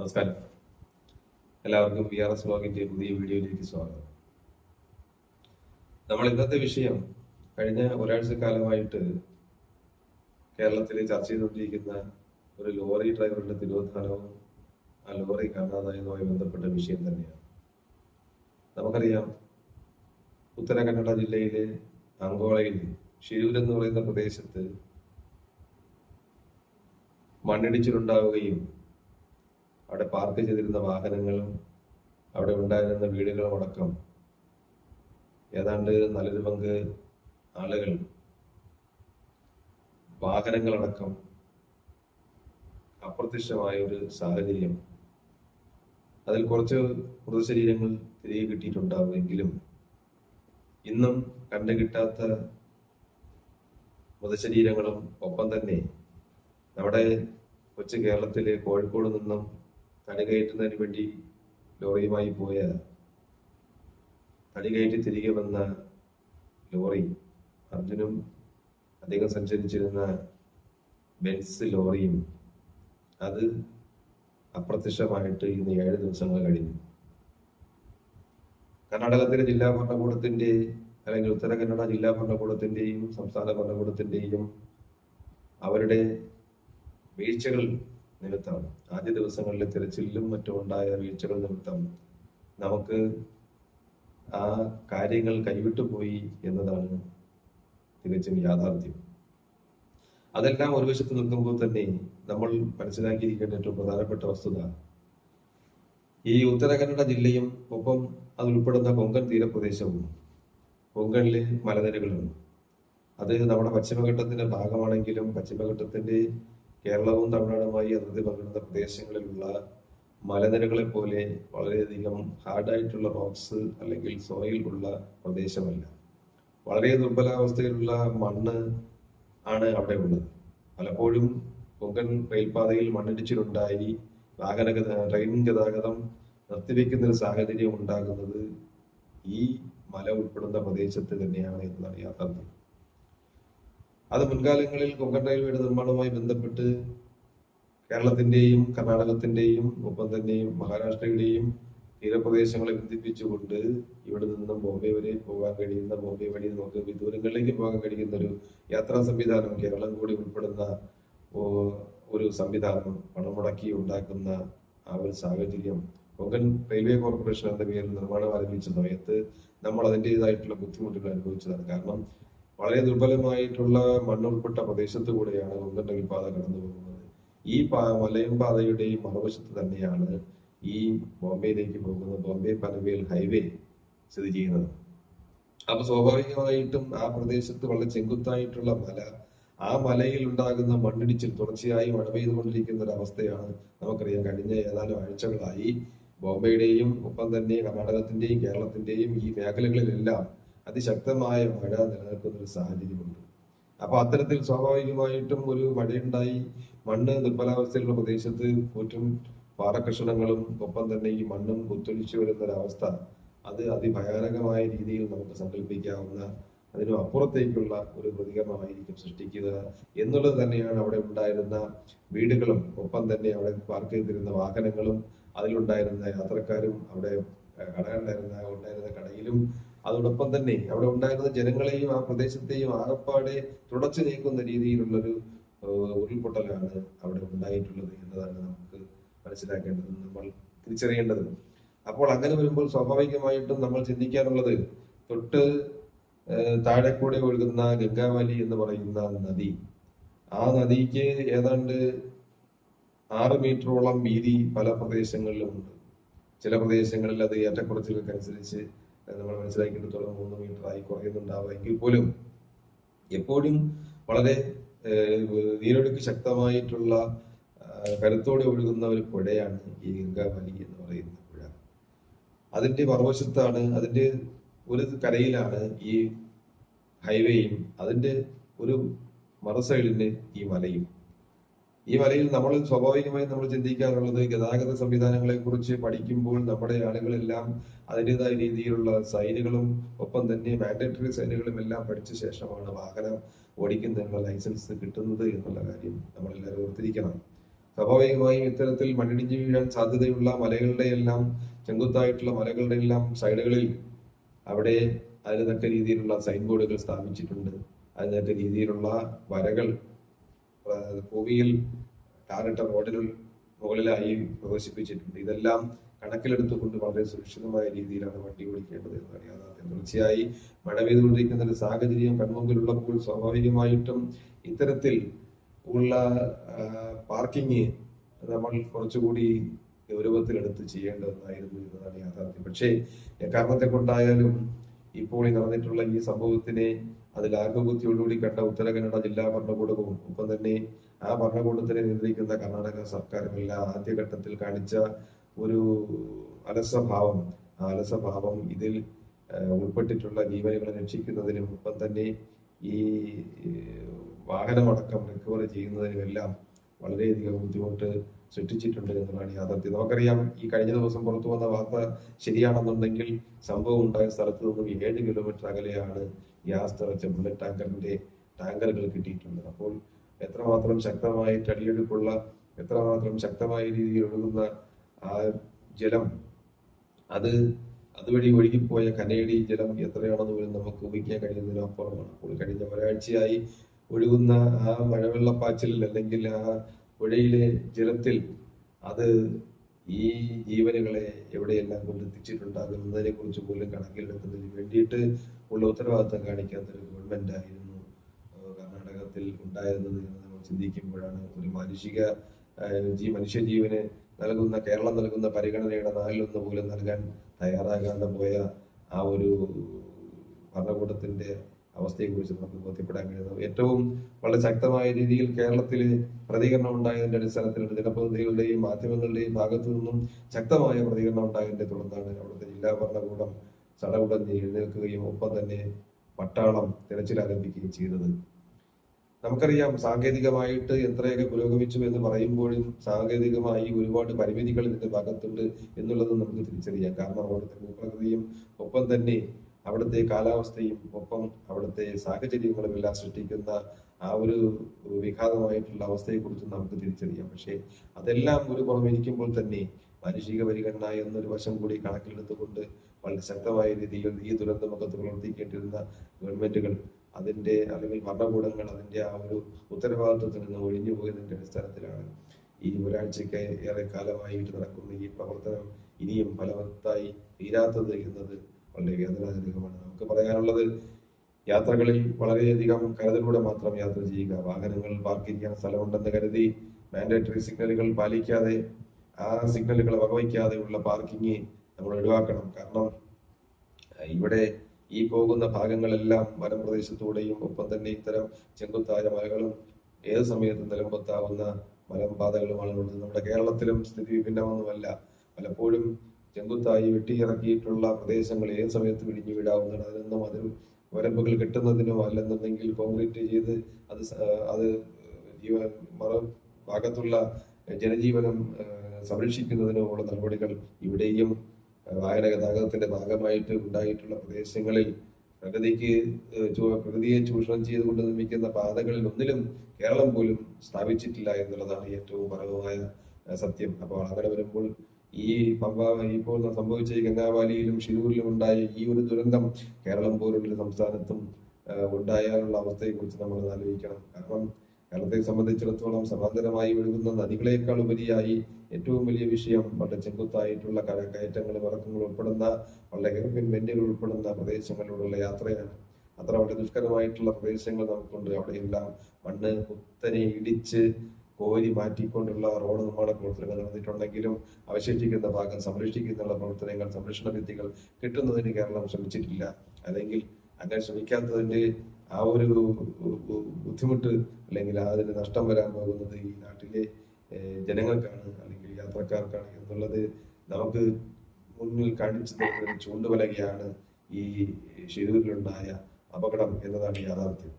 നമസ്കാരം. എല്ലാവർക്കും V R S ബ്ലോഗിന്റെ പുതിയ വീഡിയോയിലേക്ക് സ്വാഗതം. നമ്മൾ ഇന്നത്തെ വിഷയം കഴിഞ്ഞ ഒരാഴ്ച കാലമായിട്ട് കേരളത്തിൽ ചർച്ച ചെയ്തുകൊണ്ടിരിക്കുന്ന ഒരു ലോറി ഡ്രൈവറുടെ തിരോധാനവും ആ ലോറി കാണാതായതുമായി ബന്ധപ്പെട്ട വിഷയം തന്നെയാണ്. നമുക്കറിയാം ഉത്തര കന്നഡ ജില്ലയിലെ അങ്കോളയിൽ ഷിരൂർ എന്ന് പറയുന്ന പ്രദേശത്ത് മണ്ണിടിച്ചിലുണ്ടാവുകയും അവിടെ പാർക്ക് ചെയ്തിരുന്ന വാഹനങ്ങളും അവിടെ ഉണ്ടായിരുന്ന വീടുകളും അടക്കം ഏതാണ്ട് നല്ലൊരു പങ്ക് ആളുകൾ വാഹനങ്ങളടക്കം അപ്രത്യക്ഷമായ ഒരു സാഹചര്യം. അതിൽ കുറച്ച് മൃതശരീരങ്ങൾ തിരികെ കിട്ടിയിട്ടുണ്ടാവുമെങ്കിലും ഇന്നും കണ്ടു കിട്ടാത്ത മൃതശരീരങ്ങളും ഒപ്പം തന്നെ നമ്മുടെ കൊച്ചു കേരളത്തിലെ കോഴിക്കോട് നിന്നും തടി കയറ്റുന്നതിന് വേണ്ടി ലോറിയുമായി പോയ തടി കയറ്റി തിരികെ വന്ന ലോറി അർജുനും അദ്ദേഹം സഞ്ചരിച്ചിരുന്ന ബെൻസ് ലോറിയും അത് അപ്രത്യക്ഷമായിട്ട് ഇന്ന് ഏഴ് ദിവസങ്ങൾ കഴിഞ്ഞു. കർണാടകത്തിലെ ജില്ലാ ഭരണകൂടത്തിന്റെ അല്ലെങ്കിൽ ഉത്തര കന്നഡ ജില്ലാ ഭരണകൂടത്തിന്റെയും സംസ്ഥാന ഭരണകൂടത്തിന്റെയും അവരുടെ വീഴ്ചകൾ നിമിത്തം ആദ്യ ദിവസങ്ങളിലെ തിരച്ചിലും മറ്റും ഉണ്ടായ വീഴ്ചകൾ നിമിത്തം നമുക്ക് ആ കാര്യങ്ങൾ കൈവിട്ടു പോയി എന്നതാണ് തികച്ചും യാഥാർത്ഥ്യം. അതെല്ലാം ഒരു വശത്ത് നിൽക്കുമ്പോൾ തന്നെ നമ്മൾ മനസ്സിലാക്കിയിരിക്കേണ്ട ഏറ്റവും പ്രധാനപ്പെട്ട വസ്തുത ഈ ഉത്തരകന്നഡ ജില്ലയും ഒപ്പം അത് ഉൾപ്പെടുന്ന കൊങ്കൺ തീരപ്രദേശവും കൊങ്കണിലെ മലനിരകളും. അത് നമ്മുടെ പശ്ചിമഘട്ടത്തിന്റെ ഭാഗമാണെങ്കിലും പശ്ചിമഘട്ടത്തിന്റെ കേരളവും തമിഴ്നാടുമായി അതിർത്തി പങ്കിടുന്ന പ്രദേശങ്ങളിലുള്ള മലനിരകളെ പോലെ വളരെയധികം ഹാർഡായിട്ടുള്ള റോക്സ് അല്ലെങ്കിൽ സോയിൽ ഉള്ള പ്രദേശമല്ല. വളരെ ദുർബലാവസ്ഥയിലുള്ള മണ്ണ് ആണ് അവിടെ ഉള്ളത്. പലപ്പോഴും കൊങ്കൺ റെയിൽപാതയിൽ മണ്ണിടിച്ചിലുണ്ടായി വാഹന ട്രെയിൻ ഗതാഗതം നിർത്തിവെക്കുന്ന ഒരു സാഹചര്യം ഉണ്ടാകുന്നത് ഈ മല ഉൾപ്പെടുന്ന പ്രദേശത്ത് തന്നെയാണ് എന്നതാണ് യാഥാർത്ഥ്യം. അത് മുൻകാലങ്ങളിൽ കൊങ്കൺ റെയിൽവേയുടെ നിർമ്മാണവുമായി ബന്ധപ്പെട്ട് കേരളത്തിന്റെയും കർണാടകത്തിന്റെയും ഒപ്പം തന്നെയും മഹാരാഷ്ട്രയുടെയും തീരപ്രദേശങ്ങളെ ബന്ധിപ്പിച്ചുകൊണ്ട് ഇവിടെ നിന്നും ബോംബെ വരെ പോകാൻ കഴിയുന്ന ബോംബെ വഴി നമുക്ക് വിദൂരങ്ങളിലേക്ക് പോകാൻ കഴിയുന്ന ഒരു യാത്രാ സംവിധാനം കേരളം കൂടി ഉൾപ്പെടുന്ന ഒരു സംവിധാനം പണം മുടക്കി ഉണ്ടാക്കുന്ന ആ ഒരു സാഹചര്യം കൊങ്കൺ റെയിൽവേ കോർപ്പറേഷൻ എന്ന പേരിൽ നിർമ്മാണം ആരംഭിച്ച സമയത്ത് നമ്മൾ അതിന്റെതായിട്ടുള്ള ബുദ്ധിമുട്ടുകൾ അനുഭവിച്ചതാണ്. കാരണം വളരെ ദുർബലമായിട്ടുള്ള മണ്ണുൾപ്പെട്ട പ്രദേശത്തു കൂടെയാണ് ഒന്നുണ്ടെങ്കിൽ പാത കടന്നു പോകുന്നത്. ഈ പാ- മലയും പാതയുടെയും മറുവശത്ത് തന്നെയാണ് ഈ ബോംബെയിലേക്ക് പോകുന്ന ബോംബെ പനവേൽ ഹൈവേ സ്ഥിതി ചെയ്യുന്നത്. അപ്പൊ സ്വാഭാവികമായിട്ടും ആ പ്രദേശത്ത് വളരെ ചെങ്കുത്തായിട്ടുള്ള മല ആ മലയിൽ ഉണ്ടാകുന്ന മണ്ണിടിച്ചിൽ തുടർച്ചയായി മഴ പെയ്തുകൊണ്ടിരിക്കുന്ന ഒരു അവസ്ഥയാണ് നമുക്കറിയാം. കഴിഞ്ഞ ഏതാനും ആഴ്ചകളായി ബോംബെയുടെയും ഒപ്പം തന്നെ കർണാടകത്തിന്റെയും കേരളത്തിന്റെയും ഈ മേഖലകളിലെല്ലാം അതിശക്തമായ മഴ നിലനിൽക്കുന്ന ഒരു സാഹചര്യമുണ്ട്. അപ്പൊ അത്തരത്തിൽ സ്വാഭാവികമായിട്ടും ഒരു മഴയുണ്ടായി. മണ്ണ് ദുർബലാവസ്ഥയിലുള്ള പ്രദേശത്ത് കൂറ്റും പാറക്കഷണങ്ങളും ഒപ്പം തന്നെ ഈ മണ്ണും കുത്തൊലിച്ചു വരുന്ന ഒരവസ്ഥ അത് അതിഭയാനകമായ രീതിയിൽ നമുക്ക് സങ്കല്പിക്കാവുന്ന അതിനും അപ്പുറത്തേക്കുള്ള ഒരു പ്രതികരണമായിരിക്കും സൃഷ്ടിക്കുക എന്നുള്ളത് തന്നെയാണ് അവിടെ ഉണ്ടായിരുന്ന വീടുകളും ഒപ്പം തന്നെ അവിടെ പാർക്ക് ചെയ്തിരുന്ന വാഹനങ്ങളും അതിലുണ്ടായിരുന്ന യാത്രക്കാരും അവിടെ ഏഹ്, കട ഉണ്ടായിരുന്ന ഉണ്ടായിരുന്ന കടയിലും അതോടൊപ്പം തന്നെ അവിടെ ഉണ്ടായിരുന്ന ജനങ്ങളെയും ആ പ്രദേശത്തെയും ആകപ്പാടെ തുടച്ചു നീക്കുന്ന രീതിയിലുള്ളൊരു ഉരുൾപൊട്ടലാണ് അവിടെ ഉണ്ടായിട്ടുള്ളത് എന്നതാണ് നമുക്ക് മനസ്സിലാക്കേണ്ടതും നമ്മൾ തിരിച്ചറിയേണ്ടതും. അപ്പോൾ അങ്ങനെ വരുമ്പോൾ സ്വാഭാവികമായിട്ടും നമ്മൾ ചിന്തിക്കാനുള്ളത് തൊട്ട് താഴെ കൂടെ ഒഴുകുന്ന ഗംഗാവലി എന്ന് പറയുന്ന നദി. ആ നദിക്ക് ഏതാണ്ട് ആറ് മീറ്ററോളം വീതി പല പ്രദേശങ്ങളിലും ഉണ്ട്. ചില പ്രദേശങ്ങളിൽ അത് ഏറ്റക്കുറച്ചിലൊക്കെ നമ്മൾ മനസ്സിലാക്കിയിടത്തോളം മൂന്ന് മീറ്റർ ആയി കുറയുന്നുണ്ടാവുക എങ്കിൽ പോലും എപ്പോഴും വളരെ നീരൊഴുക്ക് ശക്തമായിട്ടുള്ള കരുത്തോടെ ഒഴുകുന്ന ഒരു പുഴയാണ് ഈ ഗംഗാവലി എന്ന് പറയുന്ന പുഴ. അതിന്റെ മറുവശത്താണ് അതിന്റെ ഒരു കരയിലാണ് ഈ ഹൈവേയും അതിന്റെ ഒരു മറു ഈ മലയും. ഈ വരയിൽ നമ്മൾ സ്വാഭാവികമായി നമ്മൾ ചിന്തിക്കാറുള്ളത് ഗതാഗത സംവിധാനങ്ങളെ കുറിച്ച് പഠിക്കുമ്പോൾ നമ്മുടെ ആളുകളെല്ലാം അതിന്റെതായ രീതിയിലുള്ള സൈനുകളും ഒപ്പം തന്നെ മാൻഡേറ്ററി സൈനുകളും എല്ലാം പഠിച്ച ശേഷമാണ് വാഹനം ഓടിക്കുന്നതിനുള്ള ലൈസൻസ് കിട്ടുന്നത് എന്നുള്ള കാര്യം നമ്മൾ എല്ലാവരും ഓർത്തിരിക്കണം. സ്വാഭാവികമായും ഇത്തരത്തിൽ മണ്ണിടിഞ്ഞു വീഴാൻ സാധ്യതയുള്ള മലകളുടെ എല്ലാം ചെങ്കുത്തായിട്ടുള്ള മലകളുടെ എല്ലാം സൈഡുകളിൽ അവിടെ അതിനൊക്കെ രീതിയിലുള്ള സൈൻ ബോർഡുകൾ സ്ഥാപിച്ചിട്ടുണ്ട്. അതിന് തക്ക രീതിയിലുള്ള വരകൾ ഭൂമിയിൽ ടാറിട്ട റോഡിനും മുകളിലായി പ്രദർശിപ്പിച്ചിട്ടുണ്ട് ഇതെല്ലാം കണക്കിലെടുത്തുകൊണ്ട് വളരെ സുരക്ഷിതമായ രീതിയിലാണ് വണ്ടി ഓടിക്കേണ്ടത് എന്നാണ് യാഥാർത്ഥ്യം. തീർച്ചയായും മഴ പെയ്തുകൊണ്ടിരിക്കുന്ന ഒരു സാഹചര്യം കൺമുമ്പിലുള്ളപ്പോൾ സ്വാഭാവികമായിട്ടും ഇത്തരത്തിൽ ഉള്ള പാർക്കിംഗ് നമ്മൾ കുറച്ചുകൂടി ഗൗരവത്തിലെടുത്ത് ചെയ്യേണ്ടതെന്നായിരുന്നു എന്നതാണ് യാഥാർത്ഥ്യം. പക്ഷേ കാരണത്തെ കൊണ്ടായാലും ഇപ്പോൾ ഈ നടന്നിട്ടുള്ള ഈ സംഭവത്തിനെ അതിൽ ആത്മബുദ്ധിയോടുകൂടി കണ്ട ഉത്തര കന്നഡ ജില്ലാ ഭരണകൂടവും ഒപ്പം തന്നെ ആ ഭരണകൂടത്തിനെ നിയന്ത്രിക്കുന്ന കർണാടക സർക്കാരുമെല്ലാം ആദ്യഘട്ടത്തിൽ കാണിച്ച ഒരു അലസഭാവം. ആ അലസഭാവം ഇതിൽ ഉൾപ്പെട്ടിട്ടുള്ള ജീവനുകളെ രക്ഷിക്കുന്നതിനും ഒപ്പം തന്നെ ഈ വാഹനമടക്കം റിക്കവർ ചെയ്യുന്നതിനുമെല്ലാം വളരെയധികം ബുദ്ധിമുട്ട് സൃഷ്ടിച്ചിട്ടുണ്ട് എന്നതാണ് യാഥാർത്ഥ്യം. നമുക്കറിയാം ഈ കഴിഞ്ഞ ദിവസം പുറത്തു വന്ന വാർത്ത ശരിയാണെന്നുണ്ടെങ്കിൽ സംഭവം ഉണ്ടായ സ്ഥലത്ത് നിന്നും ഏഴ് കിലോമീറ്റർ അകലെയാണ് ഗ്യാസ് നിറച്ച ബുള്ളറ്റ് ടാങ്കറിന്റെ ടാങ്കറുകൾ കിട്ടിയിട്ടുണ്ട് അപ്പോൾ എത്രമാത്രം ശക്തമായി അടിയൊഴുക്കുള്ള എത്രമാത്രം ശക്തമായ രീതിയിൽ ഒഴുകുന്ന ആ ജലം അത് അതുവഴി ഒഴുകിപ്പോയ കനയടി ജലം എത്രയാണെന്ന് പോലും നമുക്ക് ഊഹിക്കാൻ കഴിയുന്നതിനപ്പുറമാണ് അപ്പോൾ കഴിഞ്ഞ ഒരാഴ്ചയായി ഒഴുകുന്ന ആ മഴവെള്ളപ്പാച്ചിലിൽ അല്ലെങ്കിൽ ആ പുഴയിലെ ജലത്തിൽ അത് ഈ ജീവനുകളെ എവിടെയെല്ലാം കൊണ്ടെത്തിച്ചിട്ടുണ്ടാകും എന്നതിനെ കുറിച്ച് പോലും കണക്കിലെടുക്കുന്നതിന് വേണ്ടിയിട്ട് ഉള്ള ഉത്തരവാദിത്തം കാണിക്കാത്ത ഒരു ഗവൺമെന്റ് ആയിരുന്നു കർണാടകത്തിൽ ഉണ്ടായിരുന്നത് എന്ന് നമ്മൾ ചിന്തിക്കുമ്പോഴാണ് ഒരു മാനുഷിക ജീ മനുഷ്യജീവന് നൽകുന്ന കേരളം നൽകുന്ന പരിഗണനയുടെ നാലിലൊന്ന് പോലും നൽകാൻ തയ്യാറാകാതെ പോയ ആ ഒരു ഭരണകൂടത്തിന്റെ അവസ്ഥയെക്കുറിച്ച് നമുക്ക് ബോധ്യപ്പെടാൻ കഴിയുന്നത് ഏറ്റവും വളരെ ശക്തമായ രീതിയിൽ കേരളത്തിൽ പ്രതികരണം ഉണ്ടായതിന്റെ അടിസ്ഥാനത്തിൽ ജനപ്രതിനിധികളുടെയും മാധ്യമങ്ങളുടെയും ഭാഗത്തു നിന്നും ശക്തമായ പ്രതികരണം ഉണ്ടായതിന്റെ തുടർന്നാണ് അവിടുത്തെ ജില്ലാ ഭരണകൂടം ചടകുടഞ്ഞ് എഴുന്നേൽക്കുകയും ഒപ്പം തന്നെ പട്ടാളം തിരച്ചിൽ ആരംഭിക്കുകയും ചെയ്തത്. നമുക്കറിയാം സാങ്കേതികമായിട്ട് എത്രയൊക്കെ പുരോഗമിച്ചു എന്ന് പറയുമ്പോഴും സാങ്കേതികമായി ഒരുപാട് പരിമിതികൾ ഇതിന്റെ ഭാഗത്തുണ്ട് എന്നുള്ളത് നമുക്ക് തിരിച്ചറിയാം. കാരണം അവിടുത്തെ ഭൂപ്രകൃതിയും ഒപ്പം തന്നെ അവിടുത്തെ കാലാവസ്ഥയും ഒപ്പം അവിടുത്തെ സാഹചര്യങ്ങളും എല്ലാം സൃഷ്ടിക്കുന്ന ആ ഒരു വിഘാതമായിട്ടുള്ള അവസ്ഥയെക്കുറിച്ച് നമുക്ക് തിരിച്ചറിയാം. പക്ഷേ അതെല്ലാം ഒരു പുറമിരിക്കുമ്പോൾ തന്നെ മാനുഷിക പരിഗണന എന്നൊരു വശം കൂടി കണക്കിലെടുത്തുകൊണ്ട് വളരെ ശക്തമായ രീതിയിൽ ഈ ദുരന്തമുഖത്ത് പ്രവർത്തിക്കേണ്ടിരുന്ന ഗവൺമെന്റുകൾ അതിന്റെ അല്ലെങ്കിൽ ഭരണകൂടങ്ങൾ അതിന്റെ ആ ഒരു ഉത്തരവാദിത്വത്തിൽ നിന്ന് ഒഴിഞ്ഞു പോയതിന്റെ അടിസ്ഥാനത്തിലാണ് ഈ ഒരാഴ്ചയ്ക്ക് ഏറെ കാലമായിട്ട് നടക്കുന്ന ഈ പ്രവർത്തനം ഇനിയും ഫലവത്തായി തീരാത്തത് എന്നത് വളരെ വേദനാജനകമാണ് നമുക്ക് പറയാനുള്ളത് യാത്രകളിൽ വളരെയധികം കരുതലൂടെ മാത്രം യാത്ര ചെയ്യുക. വാഹനങ്ങൾ പാർക്ക് ചെയ്യാൻ സ്ഥലമുണ്ടെന്ന് കരുതി മാൻഡേറ്ററി സിഗ്നലുകൾ പാലിക്കാതെ ആ സിഗ്നലുകൾ വകവയ്ക്കാതെയുള്ള പാർക്കിംഗ് നമ്മൾ ഒഴിവാക്കണം. കാരണം ഇവിടെ ഈ പോകുന്ന ഭാഗങ്ങളെല്ലാം വനപ്രദേശത്തൂടെയും ഒപ്പം തന്നെ ഇത്തരം ചെങ്കുത്തായ മലകളും ഏത് സമയത്തും നിലമ്പത്താവുന്ന മലമ്പാതകളുമാണ് ഉള്ളത്. നമ്മുടെ കേരളത്തിലും സ്ഥിതി വിഭിന്നമൊന്നുമല്ല. പലപ്പോഴും ചെങ്കുത്തായി വെട്ടിയിറക്കിയിട്ടുള്ള പ്രദേശങ്ങൾ ഏത് സമയത്തും ഇടിഞ്ഞു വീഴാവുന്നതാണ്? അതിനൊന്നും അതിൽ വരമ്പുകൾ കെട്ടുന്നതിനോ അല്ലെന്നുണ്ടെങ്കിൽ കോൺക്രീറ്റ് ചെയ്ത് അത് അത് ജീവ മറ ഭാഗത്തുള്ള ജനജീവനം സംരക്ഷിക്കുന്നതിനോ ഉള്ള നടപടികൾ ഇവിടെയും വാഹന ഗതാഗതത്തിന്റെ ഭാഗമായിട്ട് ഉണ്ടായിട്ടുള്ള പ്രദേശങ്ങളിൽ പ്രകൃതിക്ക് പ്രകൃതിയെ ചൂഷണം ചെയ്തുകൊണ്ട് നിർമ്മിക്കുന്ന പാതകളിൽ ഒന്നിലും കേരളം പോലും സ്ഥാപിച്ചിട്ടില്ല എന്നുള്ളതാണ് ഏറ്റവും പരമമായ സത്യം. അപ്പോൾ അങ്ങനെ വരുമ്പോൾ ഈ പമ്പ ഇപ്പോൾ സംഭവിച്ച ഈ ഗംഗാവാലിയിലും ഷിരൂരിലും ഉണ്ടായ ഈ ഒരു ദുരന്തം കേരളം പോലുള്ള സംസ്ഥാനത്തും ഉണ്ടായാലുള്ള അവസ്ഥയെക്കുറിച്ച് നമ്മൾ ആലോചിക്കണം. കാരണം കേരളത്തെ സംബന്ധിച്ചിടത്തോളം സമാന്തരമായി ഒഴുകുന്ന നദികളേക്കാൾ ഉപരിയായി ഏറ്റവും വലിയ വിഷയം വളരെ ചെങ്കുത്തായിട്ടുള്ള കര കയറ്റങ്ങളും ഇറക്കങ്ങളും ഉൾപ്പെടുന്ന വളരെ വെന്റുകൾ ഉൾപ്പെടുന്ന പ്രദേശങ്ങളിലൂടെയുള്ള യാത്രയാണ്. അത്ര വളരെ ദുഷ്കരമായിട്ടുള്ള പ്രദേശങ്ങൾ നമുക്കുണ്ട്. അവിടെയെല്ലാം മണ്ണ് കുത്തനെ ഇടിച്ച് കോരി മാറ്റിക്കൊണ്ടുള്ള റോഡ് നിർമ്മാണ പ്രവർത്തനങ്ങൾ നടന്നിട്ടുണ്ടെങ്കിലും അവശേഷിക്കുന്ന ഭാഗം സംരക്ഷിക്കുന്നുള്ള പ്രവർത്തനങ്ങൾ സംരക്ഷണ ഭിത്തികൾ കിട്ടുന്നതിന് കേരളം ശ്രമിച്ചിട്ടില്ല. അല്ലെങ്കിൽ അങ്ങനെ ശ്രമിക്കാത്തതിന്റെ ആ ഒരു ബുദ്ധിമുട്ട് അല്ലെങ്കിൽ അതിന് നഷ്ടം വരാൻ പോകുന്നത് ഈ നാട്ടിലെ ജനങ്ങൾക്കാണ് അല്ലെങ്കിൽ യാത്രക്കാർക്കാണ് എന്നുള്ളത് നമുക്ക് മുന്നിൽ കാണിച്ചു തരുന്ന ചൂണ്ടുവലകയാണ് ഈ ഷിരൂരിലുണ്ടായ അപകടം എന്നതാണ് യാഥാർത്ഥ്യം.